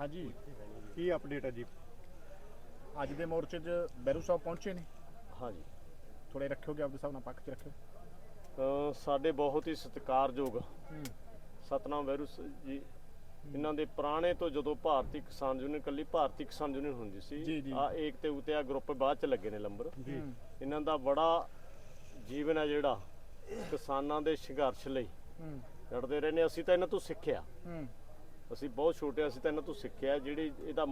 ਹਾਂਜੀ। ਕੀ ਅਪਡੇਟ ਹੈ ਜੀ? ਅੱਜ ਦੇ ਮੋਰਚੇ 'ਚ ਬੈਰੂ ਸਾਹਿਬ ਪਹੁੰਚੇ ਨੇ। ਹਾਂਜੀ। ਥੋੜੇ ਰੱਖਿਓਗੇ ਆਪਦੇ ਹਿਸਾਬ ਨਾਲ ਪੱਕ 'ਚ ਰੱਖਿਓ। ਸਾਡੇ ਬਹੁਤ ਹੀ ਸਤਿਕਾਰਯੋਗ ਸਤਨਾਮ ਵੈਰੂ ਸ- ਜੀ। ਇਹਨਾਂ ਦੇ ਪੁਰਾਣੇ ਤੋਂ ਜਦੋਂ ਭਾਰਤੀ ਕਿਸਾਨ ਯੂਨੀਅਨ ਕੱਲੀ ਭਾਰਤੀ ਕਿਸਾਨ ਯੂਨੀਅਨ ਹੁੰਦੀ ਜੀ, ਸੀ ਜੀ। ਆ ਏਕ ਤੇ ਉਤੇ ਆ ਗਰੁੱਪ ਬਾਅਦ ਚ ਲੱਗੇ ਨੇ ਲੰਬਰ। ਜੀ। ਇਹਨਾਂ ਦਾ ਬੜਾ ਜੀਵਨ ਹੈ ਜਿਹੜਾ ਕਿਸਾਨਾਂ ਦੇ ਸੰਘਰਸ਼ ਲਈ। ਹੂੰ। ਲੜਦੇ ਰਹੇ ਨੇ ਅਸੀਂ ਤਾਂ ਇਹਨਾਂ ਤੋਂ ਸਿੱਖਿਆ। ਹੂੰ। ਅਸੀਂ ਬਹੁਤ ਛੋਟੇ ਅਸੀਂ ਤਾਂ ਇਹਨਾਂ ਤੋਂ ਸਿੱਖਿਆ ਜਿਹੜੀ ਇਹਦਾ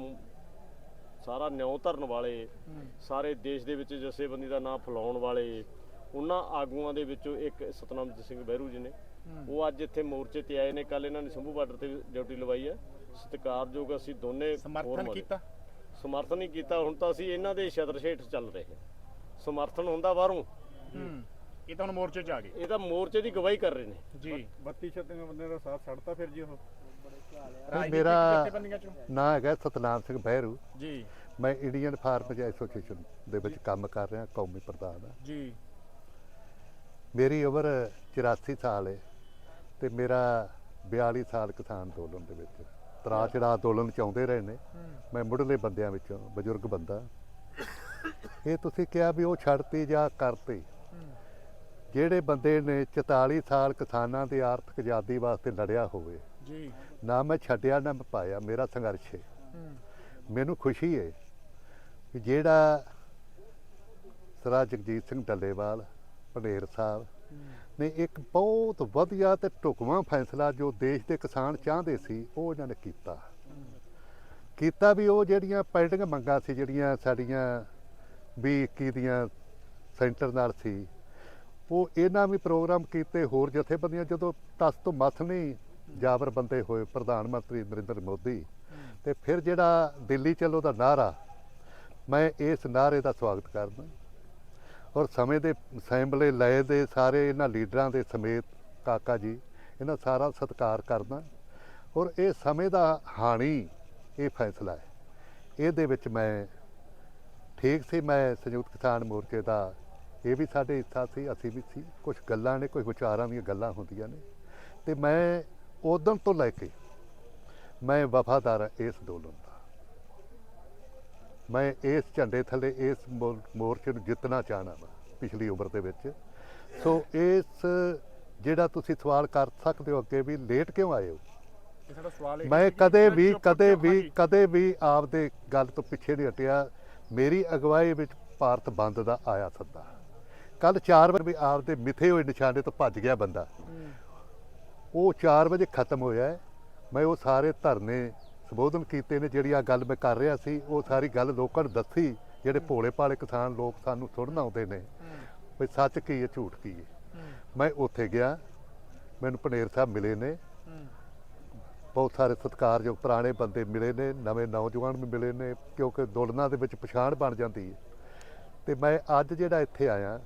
ਸਾਰਾ ਨਿਉ ਧਰਨ ਵਾਲੇ ਸਾਰੇ ਦੇਸ਼ ਦੇ ਵਿੱਚ ਜਥੇਬੰਦੀ ਦਾ ਨਾਮ ਫੈਲਾਉਣ ਵਾਲੇ ਉਹਨਾਂ ਆਗੂਆਂ ਦੇ ਵਿੱਚੋਂ ਇੱਕ ਸਤਨਾਮਜੀਤ ਸਿੰਘ ਬਹਿਰੂ ਜੀ ਨੇ। ਉਹ ਅੱਜ ਇੱਥੇ ਮੋਰਚੇ ਤੇ ਆਏ ਨੇ ਕੱਲ ਇਹਨਾਂ ਨੇ ਸੰਭੂ ਬਾਰਡਰ ਤੇ ਡਿਊਟੀ ਲਵਾਈ ਹੈ। ਸਤਿਕਾਰਯੋਗ ਅਸੀਂ ਦੋਨੇ ਸਮਰਥਨ। ਕੀਤਾ? ਸਮਰਥਨ ਹੀ ਕੀਤਾ ਹੁਣ ਤਾਂ ਅਸੀਂ ਇਹਨਾਂ ਦੇ ਛਤਰ ਹੇਠ ਚੱਲ ਰਹੇ ਹਾਂ। ਸਮਰਥਨ ਹੁੰਦਾ ਬਾਹਰੋਂ। ਇਹ ਤਾਂ ਹੁਣ ਮੋਰਚੇ 'ਚ ਆ ਗਏ। ਇਹ ਤਾਂ ਮੋਰਚੇ ਦੀ ਗਵਾਹੀ ਕਰ ਰਹੇ ਨੇ। ਜੀ। 32 36 ਬੰਦੇ ਦਾ ਸਾਥ ਛੱਡਤਾ ਫਿਰ ਜੀ ਉਹ। ਮੇਰਾ- ਨਾਂ ਹੈਗਾ ਸਤਨਾਮ ਸਿੰਘ ਬਹਿਰੂ। ਜੀ। ਮੈਂ ਇੰਡੀਅਨ ਫਾਰਮਰਜ਼ ਐਸੋਸੀਏਸ਼ਨ ਦੇ ਵਿੱਚ ਕੰਮ ਕਰ ਰਿਹਾ ਕੌਮੀ ਪ੍ਰਧਾਨ ਹਾਂ। ਜੀ। ਮੇਰੀ ਉਮਰ 84 ਸਾਲ ਹੈ ਤੇ ਮੇਰਾ 42 ਸਾਲ ਕਿਸਾਨ ਅੰਦੋਲਨ ਦੇ ਵਿੱਚ। ਤਰਾ ਚੜਾ ਅੰਦੋਲਨ ਚ ਆਉਂਦੇ ਰਹੇ ਨੇ। ਮੈਂ ਮੁੱਢਲੇ ਬੰਦਿਆਂ ਵਿੱਚੋਂ ਬਜ਼ੁਰਗ ਬੰਦਾ। ਇਹ ਤੁਸੀਂ ਕਿਹਾ ਵੀ ਉਹ ਛੱਡਤੀ ਜਾਂ ਕਰਤੀ। ਜਿਹੜੇ ਬੰਦੇ ਨੇ 44 ਸਾਲ ਕਿਸਾਨਾਂ ਦੀ ਆਰਥਿਕ ਆਜ਼ਾਦੀ ਵਾਸਤੇ ਲੜਿਆ ਹੋਵੇ ਜੀ। ਨਾ ਮੈਂ ਛੱਡਿਆ ਨਾ ਮੈਂ ਪਾਇਆ। ਮੇਰਾ ਸੰਘਰਸ਼ ਹੈ। ਮੈਨੂੰ ਖੁਸ਼ੀ ਹੈ ਕਿ ਜਿਹੜਾ ਸਰਾ ਜਗਜੀਤ ਸਿੰਘ ਡੱਲੇਵਾਲ ਪੰਡੇਰ ਸਾਹਿਬ ਨੇ ਇੱਕ ਬਹੁਤ ਵਧੀਆ ਤੇ ਢੁਕਵਾਂ ਫੈਸਲਾ ਜੋ ਦੇਸ਼ ਦੇ ਕਿਸਾਨ ਚਾਹੁੰਦੇ ਸੀ ਉਹ ਇਹਨਾਂ ਨੇ ਕੀਤਾ। ਕੀਤਾ ਵੀ ਉਹ ਜਿਹੜੀਆਂ ਪੈਂਡਿੰਗ ਮੰਗਾਂ ਸੀ ਜਿਹੜੀਆਂ ਸਾਡੀਆਂ ਵੀ 21 ਦੀਆਂ ਸੈਂਟਰ ਨਾਲ ਸੀ ਉਹ ਇਹਨਾਂ ਵੀ ਪ੍ਰੋਗਰਾਮ ਕੀਤੇ ਹੋਰ ਜਥੇਬੰਦੀਆਂ ਜਦੋਂ ਤਸ ਤੋਂ ਮੱਥ ਨਹੀਂ ਜਾਬਰ ਬੰਦੇ ਹੋਏ ਪ੍ਰਧਾਨ ਮੰਤਰੀ ਨਰਿੰਦਰ ਮੋਦੀ। ਤੇ ਫਿਰ ਜਿਹੜਾ ਦਿੱਲੀ ਚੱਲੋ ਦਾ ਨਾਰਾ ਮੈਂ ਇਸ ਨਾਰੇ ਦਾ ਸਵਾਗਤ ਕਰਦਾ। ਔਰ ਸਮੇਂ ਦੇ ਸੈਂਬਲੇ ਲਏ ਦੇ ਸਾਰੇ ਇਹਨਾਂ ਲੀਡਰਾਂ ਦੇ ਸਮੇਤ ਕਾਕਾ ਜੀ, ਇਹਨਾਂ ਸਾਰਾ ਸਤਿਕਾਰ ਕਰਦਾ। ਔਰ ਇਹ ਸਮੇਂ ਦਾ ਹਾਣੀ, ਇਹ ਫੈਸਲਾ ਹੈ। ਇਹਦੇ ਵਿੱਚ ਮੈਂ ਠੀਕ ਸੀ, ਮੈਂ ਸੰਯੁਕਤ ਕਿਸਾਨ ਮੋਰਚੇ ਦਾ ਇਹ ਵੀ ਸਾਡੇ ਹਿੱਸਾ ਸੀ, ਅਸੀਂ ਵੀ ਸੀ। ਕੁਝ ਗੱਲਾਂ ਨੇ ਕੁਝ ਵਿਚਾਰਾਂ ਦੀਆਂ ਗੱਲਾਂ ਹੁੰਦੀਆਂ ਨੇ। ਤੇ ਮੈਂ ਉਦੋਂ ਤੋਂ ਲੈ ਕੇ ਮੈਂ ਵਫਾਦਾਰ ਹਾਂ ਇਸ ਅੰਦੋਲਨ ਦਾ। ਮੈਂ ਇਸ ਝੰਡੇ ਥੱਲੇ ਇਸ ਮੋਰਚੇ ਨੂੰ ਜਿੱਤਣਾ ਚਾਹਣਾ ਵਾ ਪਿਛਲੀ ਉਮਰ ਦੇ ਵਿੱਚ। ਸੋ ਇਸ ਜਿਹੜਾ ਤੁਸੀਂ ਸਵਾਲ ਕਰ ਸਕਦੇ ਹੋ ਅੱਗੇ ਵੀ ਲੇਟ ਕਿਉਂ ਆਏ ਹੋ? ਮੈਂ ਕਦੇ ਵੀ ਕਦੇ ਵੀ ਕਦੇ ਵੀ ਆਪਦੇ ਗੱਲ ਤੋਂ ਪਿੱਛੇ ਨਹੀਂ ਹਟਿਆ। ਮੇਰੀ ਅਗਵਾਈ ਵਿੱਚ ਭਾਰਤ ਬੰਦ ਦਾ ਆਇਆ ਸੱਦਾ। ਕੱਲ 4 ਵਜੇ ਵੀ ਆਪਦੇ ਮਿੱਥੇ ਹੋਏ ਨਿਸ਼ਾਨੇ ਤੋਂ ਭੱਜ ਗਿਆ ਬੰਦਾ। ਉਹ 4 ਵਜੇ ਖਤਮ ਹੋਇਆ ਮੈਂ ਉਹ ਸਾਰੇ ਧਰਨੇ ਸੰਬੋਧਨ ਕੀਤੇ ਨੇ, ਜਿਹੜੀ ਆ ਗੱਲ ਮੈਂ ਕਰ ਰਿਹਾ ਸੀ, ਉਹ ਸਾਰੀ ਗੱਲ ਲੋਕਾਂ ਨੂੰ ਦੱਸੀ, ਜਿਹੜੇ ਭੋਲੇ ਭਾਲੇ ਕਿਸਾਨ ਲੋਕ ਸਾਨੂੰ ਸੁਣਨ ਆਉਂਦੇ ਨੇ। ਵੀ ਸੱਚ ਕੀ ਹੈ, ਝੂਠ ਕੀ ਹੈ? ਮੈਂ ਉੱਥੇ ਗਿਆ, ਮੈਨੂੰ ਪਨੇਰ ਸਾਹਿਬ ਮਿਲੇ ਨੇ। ਬਹੁਤ ਸਾਰੇ ਸਤਿਕਾਰਯੋਗ ਪੁਰਾਣੇ ਬੰਦੇ ਮਿਲੇ ਨੇ, ਨਵੇਂ ਨੌਜਵਾਨ ਵੀ ਮਿਲੇ ਨੇ, ਕਿਉਂਕਿ ਦੁਲਨਾ ਦੇ ਵਿੱਚ ਪਛਾਣ ਬਣ ਜਾਂਦੀ ਹੈ। ਤੇ ਮੈਂ ਅੱਜ ਜਿਹੜਾ ਇੱਥੇ ਆਇਆ,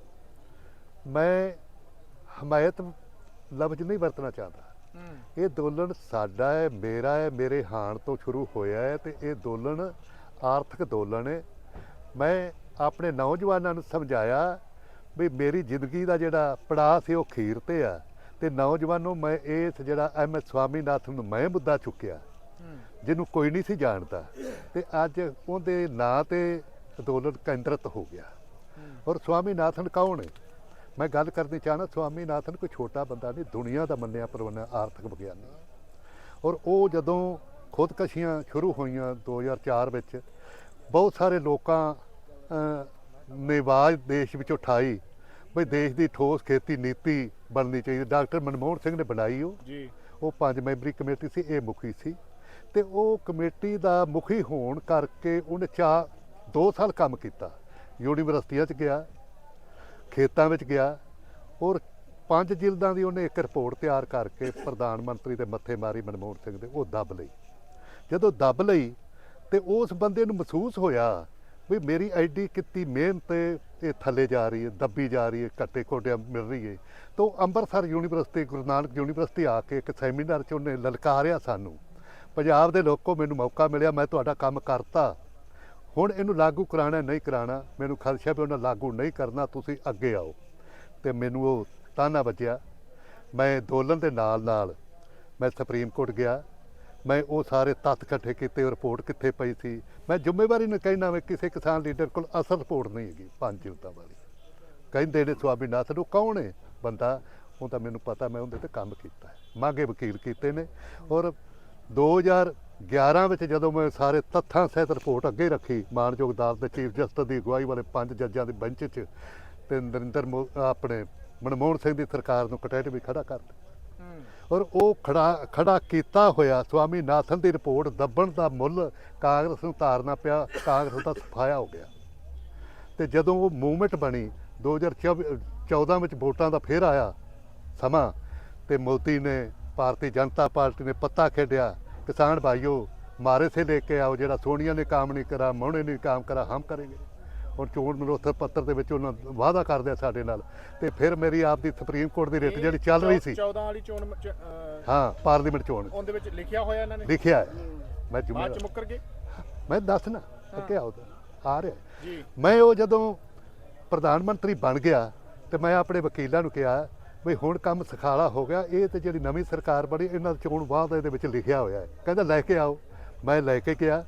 ਮੈਂ ਹਮਾਇਤ ਲਫ਼ਜ਼ ਨਹੀਂ ਵਰਤਣਾ ਚਾਹੁੰਦਾ। ਇਹ ਦੋਲਨ ਸਾਡਾ ਹੈ ਮੇਰਾ ਹੈ ਮੇਰੇ ਹਾਣ ਤੋਂ ਸ਼ੁਰੂ ਹੋਇਆ ਹੈ ਤੇ ਇਹ ਦੋਲਨ ਆਰਥਿਕ ਦੋਲਨ ਹੈ। ਮੈਂ ਆਪਣੇ ਨੌਜਵਾਨਾਂ ਨੂੰ ਸਮਝਾਇਆ ਵੀ ਮੇਰੀ ਜ਼ਿੰਦਗੀ ਦਾ ਜਿਹੜਾ ਪੜਾਅ ਸੀ ਉਹ ਖੀਰ ਤੇ ਆ ਤੇ ਨੌਜਵਾਨੋ ਮੈਂ ਇਸ ਜਿਹੜਾ ਐਮ ਐਸ ਸਵਾਮੀਨਾਥਨ ਨੂੰ ਮੈਂ ਮੁੱਦਾ ਚੁੱਕਿਆ ਜਿਹਨੂੰ ਕੋਈ ਨਹੀਂ ਸੀ ਜਾਣਦਾ ਤੇ ਅੱਜ ਉਹਦੇ ਨਾਂ ਤੇ ਅੰਦੋਲਨ ਕੇਂਦਰਿਤ ਹੋ ਗਿਆ। ਔਰ ਸਵਾਮੀਨਾਥਨ ਕੌਣ ਹੈ? ਮੈਂ ਗੱਲ ਕਰਨੀ ਚਾਹਣਾ ਸਵਾਮੀਨਾਥਨ ਕੋਈ ਛੋਟਾ ਬੰਦਾ ਨਹੀਂ ਦੁਨੀਆ ਦਾ ਮੰਨਿਆ ਪਰਵਨਾ ਆਰਥਿਕ ਵਿਗਿਆਨੀ। ਔਰ ਉਹ ਜਦੋਂ ਖੁਦਕਸ਼ੀਆਂ ਸ਼ੁਰੂ ਹੋਈਆਂ 2004 ਵਿੱਚ ਬਹੁਤ ਸਾਰੇ ਲੋਕਾਂ ਨੇ ਆਵਾਜ਼ ਦੇਸ਼ ਵਿੱਚ ਉਠਾਈ ਵੀ ਦੇਸ਼ ਦੀ ਠੋਸ ਖੇਤੀ ਨੀਤੀ ਬਣਨੀ ਚਾਹੀਦੀ। ਡਾਕਟਰ ਮਨਮੋਹਨ ਸਿੰਘ ਨੇ ਬਣਾਈ ਉਹ। ਜੀ। ਉਹ ਪੰਜ ਮੈਂਬਰੀ ਕਮੇਟੀ ਸੀ ਇਹ ਮੁਖੀ ਸੀ। ਤੇ ਉਹ ਕਮੇਟੀ ਦਾ ਮੁਖੀ ਹੋਣ ਕਰਕੇ ਉਹਨੇ ਚਾ 2 ਸਾਲ ਕੰਮ ਕੀਤਾ। ਯੂਨੀਵਰਸਿਟੀਆਂ 'ਚ ਗਿਆ ਖੇਤਾਂ ਵਿੱਚ ਗਿਆ ਔਰ ਪੰਜ ਜਿਲਦਾਂ ਦੀ ਉਹਨੇ ਇੱਕ ਰਿਪੋਰਟ ਤਿਆਰ ਕਰਕੇ ਪ੍ਰਧਾਨ ਮੰਤਰੀ ਦੇ ਮੱਥੇ ਮਾਰੀ ਮਨਮੋਹਨ ਸਿੰਘ ਦੇ, ਉਹ ਦੱਬ ਲਈ। ਜਦੋਂ ਦੱਬ ਲਈ ਤੇ ਉਸ ਬੰਦੇ ਨੂੰ ਮਹਿਸੂਸ ਹੋਇਆ ਵੀ ਮੇਰੀ ਐਡੀ ਕੀਤੀ ਮਿਹਨਤ ਇਹ ਥੱਲੇ ਜਾ ਰਹੀ ਹੈ, ਦੱਬੀ ਜਾ ਰਹੀ ਹੈ, ਘੱਟੇ ਕੋਟਿਆਂ ਮਿਲ ਰਹੀ ਹੈ। ਤਾਂ ਉਹ ਅੰਮ੍ਰਿਤਸਰ ਯੂਨੀਵਰਸਿਟੀ, ਗੁਰੂ ਨਾਨਕ ਯੂਨੀਵਰਸਿਟੀ ਆ ਕੇ ਇੱਕ ਸੈਮੀਨਾਰ 'ਚ ਉਹਨੇ ਲਲਕਾਰਿਆ ਸਾਨੂੰ। ਪੰਜਾਬ ਦੇ ਲੋਕੋ ਮੈਨੂੰ ਮੌਕਾ ਮਿਲਿਆ, ਮੈਂ ਤੁਹਾਡਾ ਕੰਮ ਕਰਤਾ। ਹੁਣ ਇਹਨੂੰ ਲਾਗੂ ਕਰਾਣਾ ਨਹੀਂ ਕਰਾਣਾ, ਮੈਨੂੰ ਖਦਸ਼ਾ ਵੀ ਉਹਨਾਂ ਲਾਗੂ ਨਹੀਂ ਕਰਨਾ, ਤੁਸੀਂ ਅੱਗੇ ਆਓ। ਤੇ ਮੈਨੂੰ ਉਹ ਤਾਨਾ ਵੱਜਿਆ, ਮੈਂ ਅੰਦੋਲਨ ਦੇ ਨਾਲ ਨਾਲ ਮੈਂ ਸੁਪਰੀਮ ਕੋਰਟ ਗਿਆ, ਮੈਂ ਉਹ ਸਾਰੇ ਤੱਥ ਇਕੱਠੇ ਕੀਤੇ ਰਿਪੋਰਟ ਕਿੱਥੇ ਪਈ ਸੀ। ਮੈਂ ਜ਼ਿੰਮੇਵਾਰੀ ਨਾਲ ਕਹਿਣਾ ਮੈਂ ਕਿਸੇ ਕਿਸਾਨ ਲੀਡਰ ਕੋਲ ਅਸਲ ਰਿਪੋਰਟ ਨਹੀਂ ਹੈਗੀ, ਪੰਜ ਯੂਨਿਟਾਂ ਵਾਲੀ। ਕਹਿੰਦੇ ਨੇ ਸੁਆਮੀਨਾਥਨ ਨੂੰ, ਕੌਣ ਹੈ ਬੰਦਾ? ਉਹ ਤਾਂ ਮੈਨੂੰ ਪਤਾ, ਮੈਂ ਉਹਦੇ ਤੇ ਕੰਮ ਕੀਤਾ ਹੈ। ਮਾਗੇ ਵਕੀਲ ਕੀਤੇ ਨੇ। ਔਰ 2011 ਵਿੱਚ ਜਦੋਂ ਮੈਂ ਸਾਰੇ ਤੱਥਾਂ ਸਹਿਤ ਰਿਪੋਰਟ ਅੱਗੇ ਰੱਖੀ ਮਾਨਯੋਗ ਅਦਾਲਤ ਦੇ ਚੀਫ ਜਸਟਿਸ ਦੀ ਅਗਵਾਈ ਵਾਲੇ ਪੰਜ ਜੱਜਾਂ ਦੇ ਬੈਂਚ 'ਚ ਤੇ ਨਰਿੰਦਰ ਆਪਣੇ ਮਨਮੋਹਨ ਸਿੰਘ ਦੀ ਸਰਕਾਰ ਨੂੰ ਕਟਹਿਰੇ ਵੀ ਖੜਾ ਕਰ ਦਿੱਤਾ। ਔਰ ਉਹ ਖੜਾ ਖੜਾ ਕੀਤਾ ਹੋਇਆ ਸਵਾਮੀ ਨਾਥਨ ਦੀ ਰਿਪੋਰਟ ਦੱਬਣ ਦਾ ਮੁੱਲ ਕਾਂਗਰਸ ਨੂੰ ਤਾਰਨਾ ਪਿਆ ਕਾਂਗਰਸ ਦਾ ਸਫਾਇਆ ਹੋ ਗਿਆ। ਤੇ ਜਦੋਂ ਉਹ ਮੂਵਮੈਂਟ ਬਣੀ 2014 ਵਿੱਚ ਵੋਟਾਂ ਦਾ ਫੇਰ ਆਇਆ ਸਮਾਂ ਤੇ ਮੋਦੀ ਨੇ ਭਾਰਤੀ ਜਨਤਾ ਪਾਰਟੀ ਨੇ ਪੱਤਾ ਖੇਡਿਆ ਕਿਸਾਨ ਭਾਈਓ ਮਾਰੇ ਸੇ ਲੈ ਕੇ ਆਓ ਜਿਹੜਾ ਸੋਨੀਆ ਨੇ ਕੰਮ ਨਹੀਂ ਕਰਾ ਮੋਹਣੇ ਨੇ ਕੰਮ ਕਰਾ ਹਮ ਕरेंगे ਹੁਣ ਚੋਣ ਮਨੋਰਥ ਪੱਤਰ ਦੇ ਵਿੱਚ ਉਹਨਾਂ ਵਾਅਦਾ ਕਰਦੇ ਆ ਸਾਡੇ ਨਾਲ। ਤੇ ਫਿਰ ਮੇਰੀ ਆਪ ਦੀ ਸੁਪਰੀਮ ਕੋਰਟ ਦੀ ਰਿਟ ਜਿਹੜੀ ਚੱਲ ਰਹੀ ਸੀ। 14 ਵਾਲੀ ਚੋਣ ਹਾਂ ਪਾਰਲੀਮੈਂਟ ਚੋਣ। ਉਹਦੇ ਵਿੱਚ ਲਿਖਿਆ ਹੋਇਆ ਇਹਨਾਂ ਨੇ? ਲਿਖਿਆ ਹੈ। ਮੈਂ ਬਾਅਦ ਚ ਮੁੱਕਰ ਗਏ ਮੈਂ ਦੱਸਣਾ ਅੱਗੇ ਆਉ ਆ ਰਿਹਾ ਜੀ। ਮੈਂ ਉਹ ਜਦੋਂ ਪ੍ਰਧਾਨ ਮੰਤਰੀ ਬਣ ਗਿਆ ਤੇ ਮੈਂ ਆਪਣੇ ਵਕੀਲਾਂ ਨੂੰ ਕਿਹਾ ਵੀ ਹੁਣ ਕੰਮ ਸਖਾਲਾ ਹੋ ਗਿਆ, ਇਹ ਤੇ ਜਿਹੜੀ ਨਵੀਂ ਸਰਕਾਰ ਬਣੀ, ਇਹਨਾਂ ਚੋਣ ਬਾਅਦ ਇਹਦੇ ਵਿੱਚ ਲਿਖਿਆ ਹੋਇਆ ਹੈ। ਕਹਿੰਦਾ, ਲੈ ਕੇ ਆਓ। ਮੈਂ ਲੈ ਕੇ ਗਿਆ।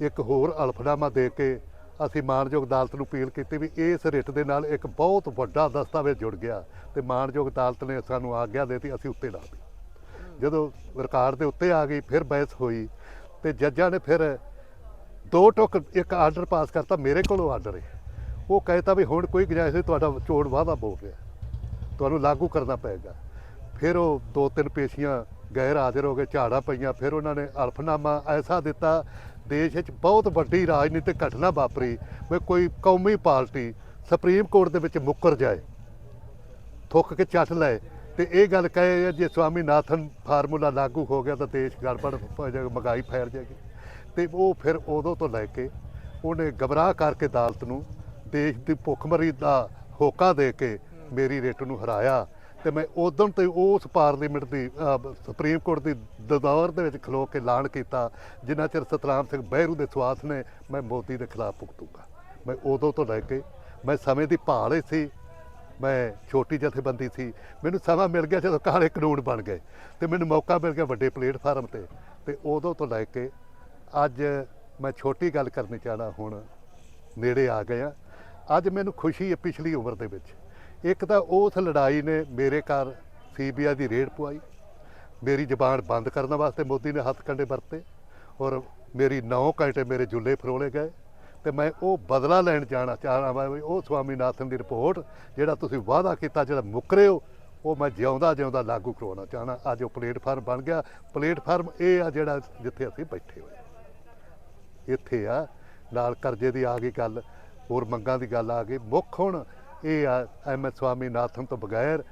ਇੱਕ ਹੋਰ ਅਲਫਨਾਮਾ ਦੇ ਕੇ ਅਸੀਂ ਮਾਨਯੋਗ ਅਦਾਲਤ ਨੂੰ ਅਪੀਲ ਕੀਤੀ ਵੀ ਇਸ ਰਿਟ ਦੇ ਨਾਲ ਇੱਕ ਬਹੁਤ ਵੱਡਾ ਦਸਤਾਵੇਜ਼ ਜੁੜ ਗਿਆ ਤੇ ਮਾਨਯੋਗ ਅਦਾਲਤ ਨੇ ਸਾਨੂੰ ਆਗਿਆ ਦੇਤੀ, ਅਸੀਂ ਉੱਤੇ ਲਾ ਦਿੱਤੀ। ਜਦੋਂ ਰਿਕਾਰਡ ਦੇ ਉੱਤੇ ਆ ਗਈ, ਫਿਰ ਬਹਿਸ ਹੋਈ ਤੇ ਜੱਜਾਂ ਨੇ ਫਿਰ ਦੋ ਟੁਕ ਇੱਕ ਆਰਡਰ ਪਾਸ ਕਰਤਾ, ਮੇਰੇ ਕੋਲੋਂ ਆਰਡਰ ਹੈ। ਉਹ ਕਹਿਤਾ ਵੀ ਹੁਣ ਕੋਈ ਗੁੰਜਾਇਸ਼ ਨਹੀਂ, ਤੁਹਾਡਾ ਚੋਣ ਵਾਅਦਾ ਬੋਲ ਰਿਹਾ। ਤੁਹਾਨੂੰ ਲਾਗੂ ਕਰਨਾ ਪਏਗਾ। ਫਿਰ ਉਹ ਦੋ ਤਿੰਨ ਪੇਸ਼ੀਆਂ ਗੈਰ ਹਾਜ਼ਰ ਹੋ ਕੇ ਝਾੜਾਂ ਪਈਆਂ, ਫਿਰ ਉਹਨਾਂ ਨੇ ਅਲਫਨਾਮਾ ਐਸਾ ਦਿੱਤਾ, ਦੇਸ਼ ਵਿੱਚ ਬਹੁਤ ਵੱਡੀ ਰਾਜਨੀਤਿਕ ਘਟਨਾ ਵਾਪਰੀ, ਵੀ ਕੋਈ ਕੌਮੀ ਪਾਰਟੀ ਸੁਪਰੀਮ ਕੋਰਟ ਦੇ ਵਿੱਚ ਮੁੱਕਰ ਜਾਏ, ਥੁੱਕ ਕੇ ਚੱਟ ਲਏ। ਤੇ ਇਹ ਗੱਲ ਕਹੇ ਜੇ ਸਵਾਮੀਨਾਥਨ ਫਾਰਮੂਲਾ ਲਾਗੂ ਹੋ ਗਿਆ ਤਾਂ ਦੇਸ਼ ਗੜਬੜ ਹੋ ਮਹਿੰਗਾਈ ਫੈਲ ਜਾਏਗੀ। ਤੇ ਉਹ ਫਿਰ ਉਦੋਂ ਤੋਂ ਲੈ ਕੇ ਉਹਨੇ ਗਬਰਾਹ ਕਰਕੇ ਅਦਾਲਤ ਨੂੰ ਦੇਸ਼ ਦੀ ਭੁੱਖਮਰੀ ਦਾ ਹੋਕਾ ਦੇ ਕੇ ਮੇਰੀ ਰੇਟ ਨੂੰ ਹਰਾਇਆ ਤੇ ਮੈਂ ਉਦੋਂ ਤੋਂ ਉਸ ਪਾਰਲੀਮੈਂਟ ਦੀ ਸੁਪਰੀਮ ਕੋਰਟ ਦੀ ਦੌਰ ਦੇ ਵਿੱਚ ਖਲੋ ਕੇ ਐਲਾਨ ਕੀਤਾ, ਜਿੰਨਾ ਚਿਰ ਸਤਨਾਮ ਸਿੰਘ ਬਹਿਰੂ ਦੇ ਸਵਾਸ ਨੇ, ਮੈਂ ਮੋਦੀ ਦੇ ਖਿਲਾਫ ਭੁਗਤੂਗਾ। ਮੈਂ ਉਦੋਂ ਤੋਂ ਲੈ ਕੇ, ਮੈਂ ਸਮੇਂ ਦੀ ਭਾਲ ਹੀ ਸੀ, ਮੈਂ ਛੋਟੀ ਜਥੇਬੰਦੀ ਸੀ, ਮੈਨੂੰ ਸਮਾਂ ਮਿਲ ਗਿਆ ਜਦੋਂ ਕਾਲੇ ਕਾਨੂੰਨ ਬਣ ਗਏ ਤੇ ਮੈਨੂੰ ਮੌਕਾ ਮਿਲ ਗਿਆ ਵੱਡੇ ਪਲੇਟਫਾਰਮ ਤੇ। ਤੇ ਉਦੋਂ ਤੋਂ ਲੈ ਕੇ ਅੱਜ ਮੈਂ ਛੋਟੀ ਗੱਲ ਕਰਨੀ ਚਾਹਣਾ ਹੁਣ ਨੇੜੇ ਆ ਗਿਆ। ਅੱਜ ਮੈਨੂੰ ਖੁਸ਼ੀ ਹੈ ਪਿਛਲੀ ਉਮਰ ਦੇ ਵਿੱਚ। ਇੱਕ ਤਾਂ ਉਸ ਲੜਾਈ ਨੇ ਮੇਰੇ ਘਰ ਸੀਬੀਆਈ ਦੀ ਰੇਡ ਪਵਾਈ ਮੇਰੀ ਜ਼ਬਾਨ ਬੰਦ ਕਰਨ ਵਾਸਤੇ ਮੋਦੀ ਨੇ ਹੱਥ ਕੰਡੇ ਵਰਤੇ ਔਰ ਮੇਰੀ 9 ਘੰਟੇ ਮੇਰੇ ਜੁੱਲੇ ਫਰੋਲੇ ਗਏ ਤੇ ਮੈਂ ਉਹ ਬਦਲਾ ਲੈਣ ਜਾਣਾ ਚਾਹਣਾ ਵਾ ਉਹ ਸਵਾਮੀਨਾਥਨ ਦੀ ਰਿਪੋਰਟ ਜਿਹੜਾ ਤੁਸੀਂ ਵਾਅਦਾ ਕੀਤਾ, ਜਿਹੜਾ ਮੁੱਕਰੇ ਹੋ, ਉਹ ਮੈਂ ਜਿਉਂਦਾ ਜਿਉਂਦਾ ਲਾਗੂ ਕਰਵਾਉਣਾ ਚਾਹਣਾ। ਅੱਜ ਉਹ ਪਲੇਟਫਾਰਮ ਬਣ ਗਿਆ। ਪਲੇਟਫਾਰਮ ਇਹ ਆ ਜਿਹੜਾ ਜਿੱਥੇ ਅਸੀਂ ਬੈਠੇ ਹੋਏ ਇੱਥੇ ਆ, ਨਾਲ ਕਰਜ਼ੇ ਦੀ ਆ ਗਈ ਗੱਲ, ਹੋਰ ਮੰਗਾਂ ਦੀ ਗੱਲ ਆ ਗਈ। ਮੁੱਖ ਹੁਣ ਇਹ ਐਮ ਐਸ ਸਵਾਮੀਨਾਥਨ ਤੋਂ ਬਗੈਰ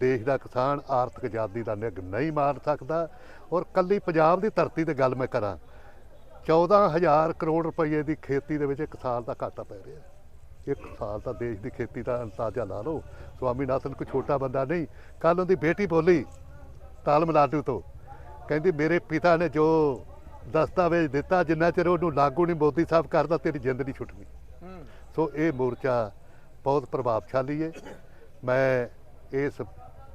ਦੇਸ਼ ਦਾ ਕਿਸਾਨ ਆਰਥਿਕ ਆਜ਼ਾਦੀ ਦਾ ਨਿੱਘ ਨਹੀਂ ਮਾਰ ਸਕਦਾ। ਔਰ ਕੱਲੀ ਪੰਜਾਬ ਦੀ ਧਰਤੀ ਤੇ ਗੱਲ ਮੈਂ ਕਰਾਂ 14000 ਕਰੋੜ ਰੁਪਏ ਦੀ ਖੇਤੀ ਦੇ ਵਿੱਚ ਇੱਕ ਸਾਲ ਦਾ ਘਾਟਾ ਪੈ ਰਿਹਾ। ਇੱਕ ਸਾਲ ਦਾ ਦੇਸ਼ ਦੀ ਖੇਤੀ ਦਾ ਅੰਦਾਜ਼ਾ ਲਾ ਲਓ ਸਵਾਮੀਨਾਥਨ ਕੋਈ ਛੋਟਾ ਬੰਦਾ ਨਹੀਂ। ਕੱਲ ਉਹਦੀ ਬੇਟੀ ਬੋਲੀ ਤਾਲਮਲਾਡੂ ਤੋਂ ਕਹਿੰਦੀ ਮੇਰੇ ਪਿਤਾ ਨੇ ਜੋ ਦਸਤਾਵੇਜ਼ ਦਿੱਤਾ ਜਿੰਨਾ ਚਿਰ ਉਹਨੂੰ ਲਾਗੂ ਨਹੀਂ ਮੋਦੀ ਸਾਹਿਬ ਕਰਦਾ ਤੇਰੀ ਜ਼ਿੰਦਗੀ ਨਹੀਂ ਛੁੱਟਣੀ। ਸੋ ਇਹ ਮੋਰਚਾ ਬਹੁਤ ਪ੍ਰਭਾਵਸ਼ਾਲੀ ਹੈ ਮੈਂ ਇਸ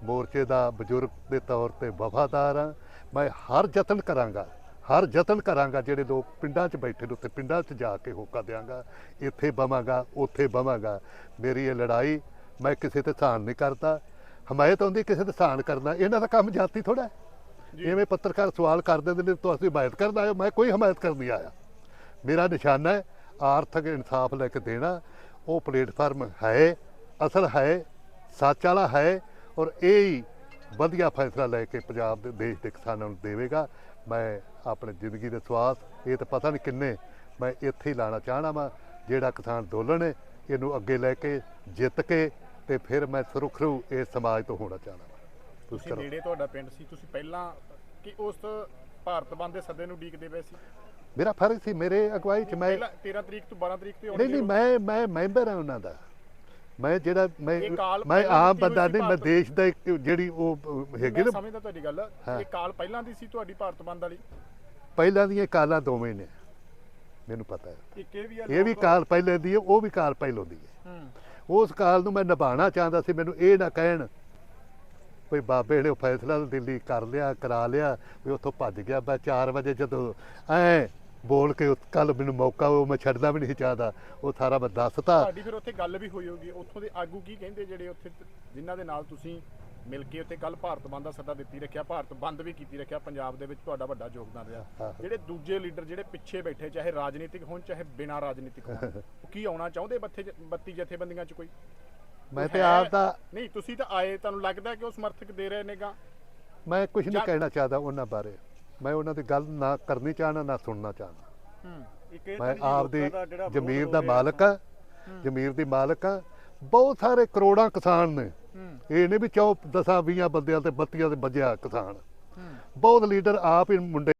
ਮੋਰਚੇ ਦਾ ਬਜ਼ੁਰਗ ਦੇ ਤੌਰ ਤੇ ਵਫਾਦਾਰ ਹਾਂ ਮੈਂ ਹਰ ਯਤਨ ਕਰਾਂਗਾ ਹਰ ਯਤਨ ਕਰਾਂਗਾ ਜਿਹੜੇ ਲੋਕ ਪਿੰਡਾਂ 'ਚ ਬੈਠੇ ਨੇ ਉੱਥੇ ਪਿੰਡਾਂ 'ਚ ਜਾ ਕੇ ਹੋਕਾ ਦਿਆਂਗਾ। ਇੱਥੇ ਬਵਾਂਗਾ ਉੱਥੇ ਬਵਾਂਗਾ। ਮੇਰੀ ਇਹ ਲੜਾਈ ਮੈਂ ਕਿਸੇ ਤੇ ਸਹਾਨ ਨਹੀਂ ਕਰਦਾ। ਹਮਾਇਤ ਹੁੰਦੀ ਕਿਸੇ ਤੇ ਸਹਾਨ ਕਰਨਾ ਇਹਨਾਂ ਦਾ ਕੰਮ ਜਾਤੀ ਥੋੜਾ ਜਿਵੇਂ ਪੱਤਰਕਾਰ ਸਵਾਲ ਕਰ ਦਿੰਦੇ ਨੇ ਤੁਸੀਂ ਹਮਾਇਤ ਕਰਨ ਆਏ ਹੋ? ਮੈਂ ਕੋਈ ਹਮਾਇਤ ਕਰਨ ਨਹੀਂ ਆਇਆ। ਮੇਰਾ ਨਿਸ਼ਾਨਾ ਹੈ ਆਰਥਿਕ ਇਨਸਾਫ ਲੈ ਕੇ ਦੇਣਾ ਉਹ ਪਲੇਟਫਾਰਮ ਹੈ ਅਸਲ ਹੈ ਸੱਚ ਵਾਲਾ ਹੈ ਔਰ ਇਹ ਹੀ ਵਧੀਆ ਫੈਸਲਾ ਲੈ ਕੇ ਪੰਜਾਬ ਦੇ ਦੇਸ਼ ਦੇ ਕਿਸਾਨਾਂ ਨੂੰ ਦੇਵੇਗਾ। ਮੈਂ ਆਪਣੀ ਜ਼ਿੰਦਗੀ ਦੇ ਸਵਾਸ ਇਹ ਤਾਂ ਪਤਾ ਨਹੀਂ ਕਿੰਨੇ ਮੈਂ ਇੱਥੇ ਹੀ ਲਾਣਾ ਚਾਹਣਾ ਵਾ ਜਿਹੜਾ ਕਿਸਾਨ ਅੰਦੋਲਨ ਹੈ ਇਹਨੂੰ ਅੱਗੇ ਲੈ ਕੇ ਜਿੱਤ ਕੇ ਤੇ ਫਿਰ ਮੈਂ ਸੁਰਖਰੂ ਇਸ ਸਮਾਜ ਤੋਂ ਹੋਣਾ ਚਾਹਣਾ ਵਾ। ਤੁਸੀਂ ਨੇੜੇ ਤੁਹਾਡਾ ਪਿੰਡ ਸੀ ਤੁਸੀਂ ਪਹਿਲਾਂ ਕਿ ਉਸ ਭਾਰਤ ਬੰਦ ਦੇ ਸੱਦੇ ਨੂੰ ਉਡੀਕਦੇ ਪਏ ਸੀ? ਮੇਰਾ ਫਰਜ਼ ਸੀ ਮੇਰੇ ਅਗਵਾਈ ਚ ਮੈਂ ਪਹਿਲਾਂ 13 ਤਰੀਕ ਤੋਂ 12 ਤਰੀਕ ਤੇ ਨਹੀਂ ਨਹੀਂ ਮੈਂ ਮੈਂ ਮੈਂਬਰ ਹਾਂ ਉਹਨਾਂ ਦਾ। ਮੈਂ ਜਿਹੜਾ ਮੈਂ ਇਹ ਕਾਲ ਮੈਂ ਪਹਿਲਾਂ ਆਮ ਦਿੱਤੀ ਹੋਈ ਬੰਦਾ ਸੀ ਨਹੀਂ ਮੈਂ ਭਾਰਤ- ਦੇਸ਼ ਦਾ ਇੱਕ ਜਿਹੜੀ ਉਹ ਹੈਗੀ ਮੈਂ ਨਾ ਸਮਝਦਾ ਤੁਹਾਡੀ ਗੱਲ। ਹਾਂ। ਇਹ ਕਾਲ ਪਹਿਲਾਂ ਦੀ ਸੀ ਤੁਹਾਡੀ ਭਾਰਤ ਬੰਦ ਵਾਲੀ? ਪਹਿਲਾਂ ਦੀਆਂ ਕਾਲਾਂ ਦੋਵੇਂ ਨੇ। ਮੈਨੂੰ ਪਤਾ ਹੈ। ਇੱਕ ਇਹ ਵੀ ਆ ਇਹ ਵੀ ਲੋਕ- ਕਾਲ ਪਹਿਲੇ ਦੀ ਹੈ ਉਹ ਵੀ ਕਾਲ ਪਹਿਲੋਂ ਦੀ ਹੈ। ਹੂੰ। ਉਸ ਕਾਲ ਨੂੰ ਮੈਂ ਨਿਭਾਉਣਾ ਚਾਹੁੰਦਾ ਸੀ ਮੈਨੂੰ ਇਹ ਨਾ ਕਹਿਣ ਕੋਈ ਬਾਬੇ ਨੇ ਉਹ ਫੈਸਲਾ ਦਿੱਲੀ ਕਰ ਲਿਆ ਕਰਾ ਲਿਆ ਵੀ ਉੱਥੋਂ ਭੱਜ ਗਿਆ ਮੈਂ 4 ਵਜੇ ਜਦੋਂ ਐ ਬੋਲ ਕੇ ਕੱਲ ਮੈਨੂੰ ਮੌਕਾ ਉਹ ਮੈਂ ਛੱਡਣਾ ਵੀ ਨਹੀਂ ਚਾਹਦਾ ਉਹ ਸਾਰਾ ਮੈਂ ਦੱਸਤਾ ਤੁਹਾਡੀ ਫਿਰ ਉੱਥੇ ਗੱਲ ਵੀ ਹੋਈ ਹੋਗੀ ਉੱਥੋਂ ਦੇ ਆਗੂ ਕੀ ਕਹਿੰਦੇ ਜਿਹੜੇ ਉੱਥੇ ਜਿਨ੍ਹਾਂ ਦੇ ਨਾਲ ਤੁਸੀਂ ਮਿਲ ਕੇ ਉੱਥੇ ਕੱਲ ਭਾਰਤ ਬੰਦ ਦਾ ਸੱਦਾ ਦਿੱਤੀ ਰੱਖਿਆ ਭਾਰਤ ਬੰਦ ਵੀ ਕੀਤੀ ਰੱਖਿਆ ਪੰਜਾਬ ਦੇ ਵਿੱਚ ਤੁਹਾਡਾ ਵੱਡਾ ਯੋਗਦਾਨ ਰਿਹਾ। ਜਿਹੜੇ ਦੂਜੇ ਲੀਡਰ ਜਿਹੜੇ ਪਿੱਛੇ ਬੈਠੇ ਚਾਹੇ ਰਾਜਨੀਤਿਕ ਹੋਣ ਚਾਹੇ ਬਿਨਾਂ ਰਾਜਨੀਤਿਕ ਹੋਣ ਉਹ ਕੀ ਆਉਣਾ ਚਾਹੁੰਦੇ ਬੱਥੇ ਬੱਤੀ ਜਥੇਬੰਦੀਆਂ 'ਚ ਕੋਈ ਮੈਂ ਤੇ? ਆਪ ਦਾ ਨਹੀਂ ਤੁਸੀਂ ਤਾਂ ਆਏ ਤੁਹਾਨੂੰ ਲੱਗਦਾ ਕਿ ਉਹ ਸਮਰਥਕ ਦੇ ਰਹੇ ਨੇਗਾ ਮੈਂ ਕੁਝ ਨਹੀਂ ਕਹਿਣਾ ਚਾਹਦਾ ਉਹਨਾਂ ਬਾਰੇ ਮੈਂ ਉਹਨਾਂ ਦੀ ਗੱਲ ਨਾ ਕਰਨੀ ਚਾਹਨਾ ਨਾ ਸੁਣਨਾ ਇਹ ਮੈਂ ਆਪ ਦੀ ਜ਼ਮੀਰ ਦਾ ਮਾਲਕ ਆ ਜ਼ਮੀਰ ਦੀ ਮਾਲਕ ਆ ਬਹੁਤ ਸਾਰੇ ਕਰੋੜਾਂ ਕਿਸਾਨ ਨੇ। ਇਹ ਨਹੀਂ ਵੀ ਚੌ ਦਸਾਂ 20 ਬੰਦਿਆਂ ਤੇ ਬੱਤੀਆਂ ਤੇ ਵੱਜਿਆ ਕਿਸਾਨ। ਬਹੁਤ ਲੀਡਰ ਆਪ ਹੀ ਮੁੰਡੇ